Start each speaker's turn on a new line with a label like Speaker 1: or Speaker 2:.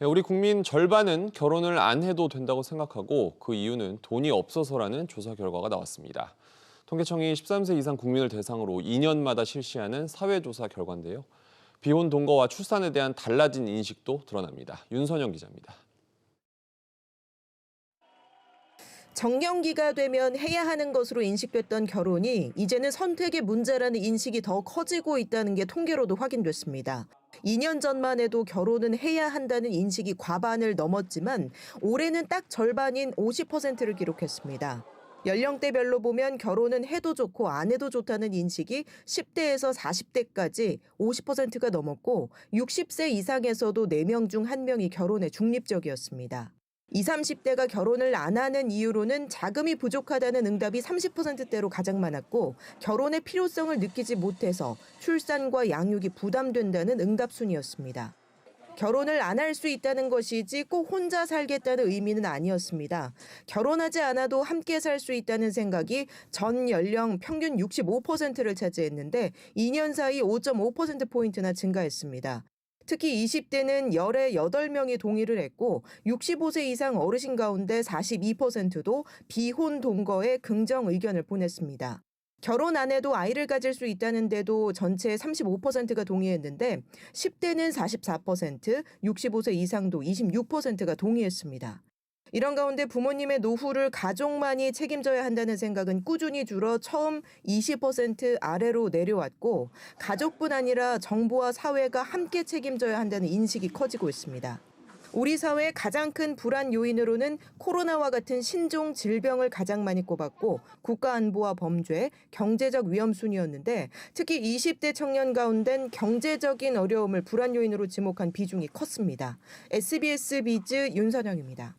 Speaker 1: 네, 우리 국민 절반은 결혼을 안 해도 된다고 생각하고 그 이유는 돈이 없어서라는 조사 결과가 나왔습니다. 통계청이 13세 이상 국민을 대상으로 2년마다 실시하는 사회조사 결과인데요. 비혼 동거와 출산에 대한 달라진 인식도 드러납니다. 윤선영 기자입니다.
Speaker 2: 정년기가 되면 해야 하는 것으로 인식됐던 결혼이 이제는 선택의 문제라는 인식이 더 커지고 있다는 게 통계로도 확인됐습니다. 2년 전만 해도 결혼은 해야 한다는 인식이 과반을 넘었지만 올해는 딱 절반인 50%를 기록했습니다. 연령대별로 보면 결혼은 해도 좋고 안 해도 좋다는 인식이 10대에서 40대까지 50%가 넘었고 60세 이상에서도 4명 중 1명이 결혼에 중립적이었습니다. 20, 30대가 결혼을 안 하는 이유로는 자금이 부족하다는 응답이 30%대로 가장 많았고 결혼의 필요성을 느끼지 못해서 출산과 양육이 부담된다는 응답 순이었습니다. 결혼을 안 할 수 있다는 것이지 꼭 혼자 살겠다는 의미는 아니었습니다. 결혼하지 않아도 함께 살 수 있다는 생각이 전 연령 평균 65%를 차지했는데 2년 사이 5.5%포인트나 증가했습니다. 특히 20대는 열에 8명이 동의를 했고 65세 이상 어르신 가운데 42%도 비혼 동거에 긍정 의견을 보냈습니다. 결혼 안 해도 아이를 가질 수 있다는데도 전체의 35%가 동의했는데 10대는 44%, 65세 이상도 26%가 동의했습니다. 이런 가운데 부모님의 노후를 가족만이 책임져야 한다는 생각은 꾸준히 줄어 처음 20% 아래로 내려왔고 가족뿐 아니라 정부와 사회가 함께 책임져야 한다는 인식이 커지고 있습니다. 우리 사회의 가장 큰 불안 요인으로는 코로나와 같은 신종 질병을 가장 많이 꼽았고 국가 안보와 범죄, 경제적 위험 순이었는데 특히 20대 청년 가운데는 경제적인 어려움을 불안 요인으로 지목한 비중이 컸습니다. SBS 비즈 윤선영입니다.